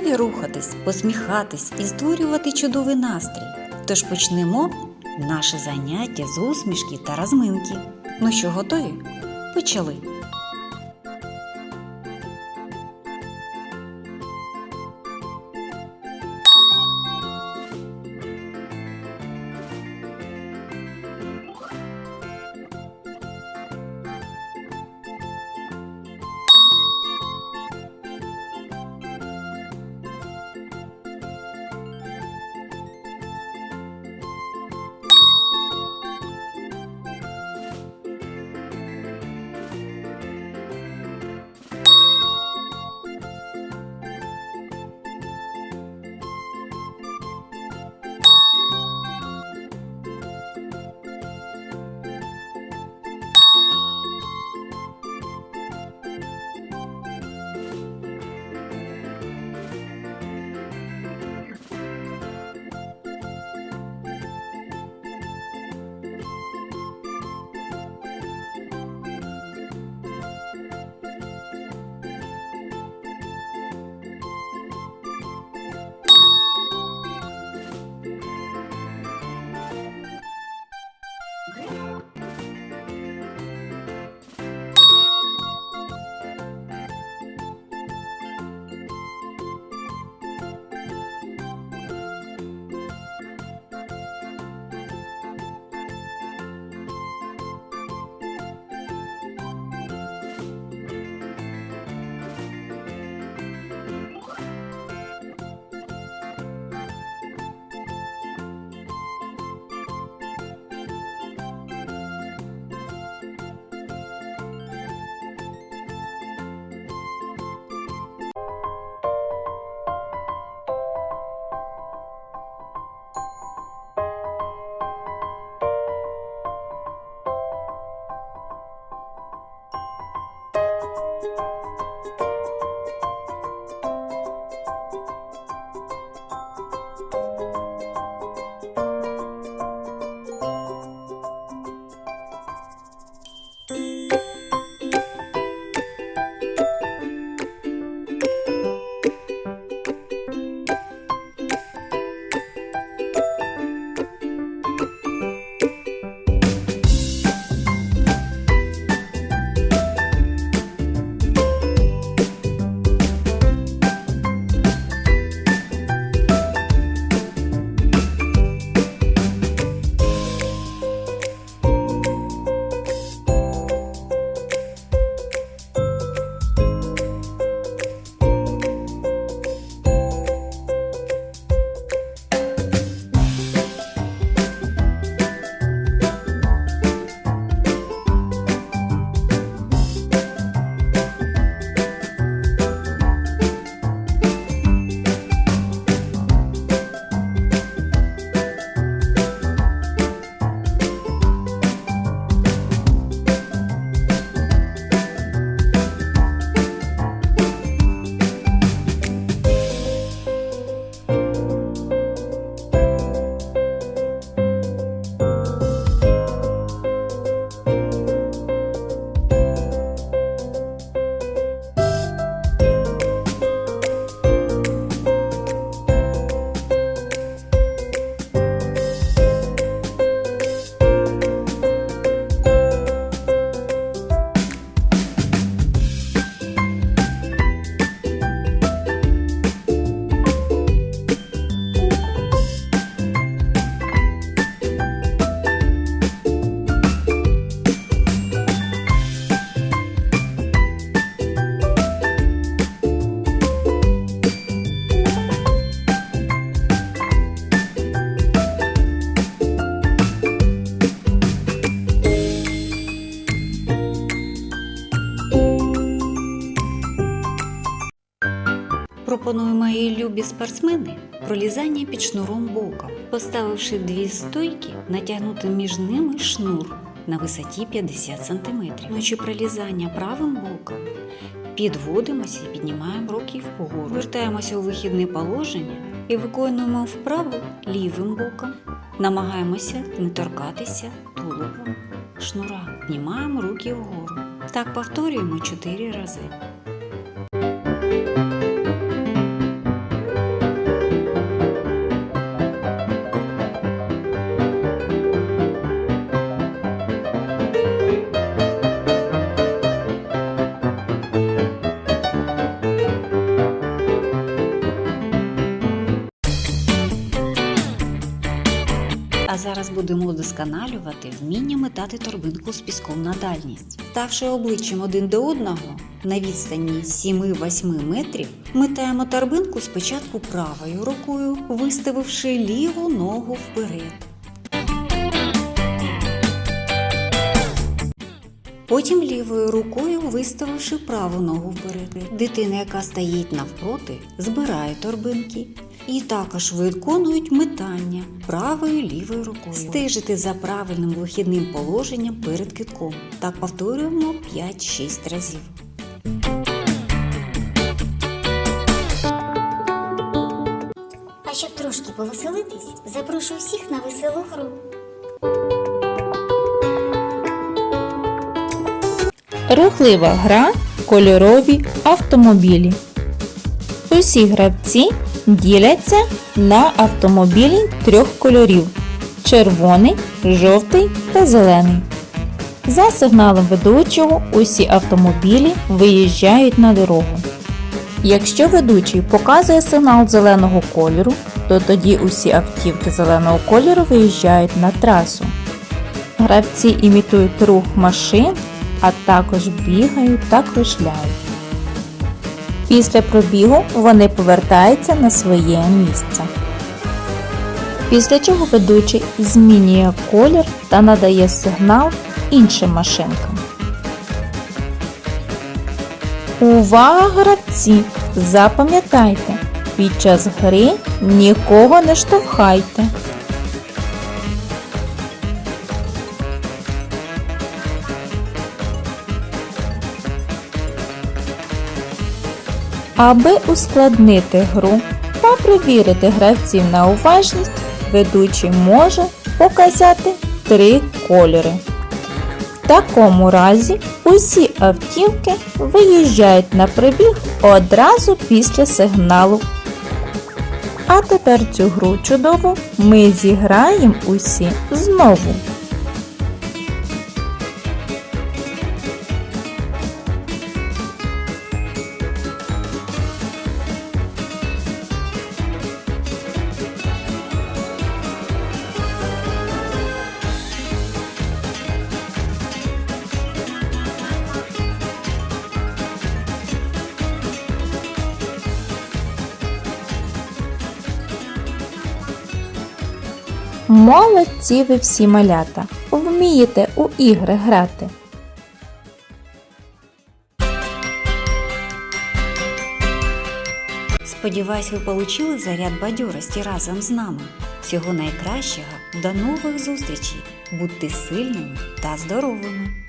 Готові рухатись, посміхатись і створювати чудовий настрій. Тож почнемо наше заняття з усмішки та розминки. Ну що, готові? Почали. Пропоную мої любі спортсмени пролізання під шнуром боком, поставивши дві стойки, натягнути між ними шнур на висоті 50 см. Ночі пролізання правим боком. Підводимося і піднімаємо руки вгору. Вертаємося у вихідне положення і виконуємо вправу лівим боком. Намагаємося не торкатися тулубом шнура. Піднімаємо руки вгору. Так повторюємо 4 рази. Зараз будемо удосконалювати вміння метати торбинку з піском на дальність. Ставши обличчям один до одного на відстані 7-8 метрів, метаємо торбинку спочатку правою рукою, виставивши ліву ногу вперед. Потім лівою рукою виставивши праву ногу вперед. Дитина, яка стоїть навпроти, збирає торбинки і також виконують метання правою лівою рукою. Стежити за правильним вихідним положенням перед китком. Так повторюємо 5-6 разів. А щоб трошки повеселитись, запрошую всіх на веселу гру. Рухлива гра кольорові автомобілі. Усі гравці діляться на автомобілі трьох кольорів червоний, жовтий та зелений. За сигналом ведучого усі автомобілі виїжджають на дорогу. Якщо ведучий показує сигнал зеленого кольору, то тоді усі автівки зеленого кольору виїжджають на трасу. Гравці імітують рух машин, а також бігають та кружляють. Після пробігу вони повертаються на своє місце. Після чого ведучий змінює колір та надає сигнал іншим машинкам. Увага, гравці! Запам'ятайте, під час гри нікого не штовхайте. Аби ускладнити гру та перевірити гравців на уважність, ведучий може показати три кольори. В такому разі усі автівки виїжджають на прибіг одразу після сигналу. А тепер цю гру чудову ми зіграємо усі знову. Молодці ви всі малята! Вмієте у ігри грати. Сподіваюсь, ви получили заряд бадьорості разом з нами. Всього найкращого, до нових зустрічей! Будьте сильними та здоровими!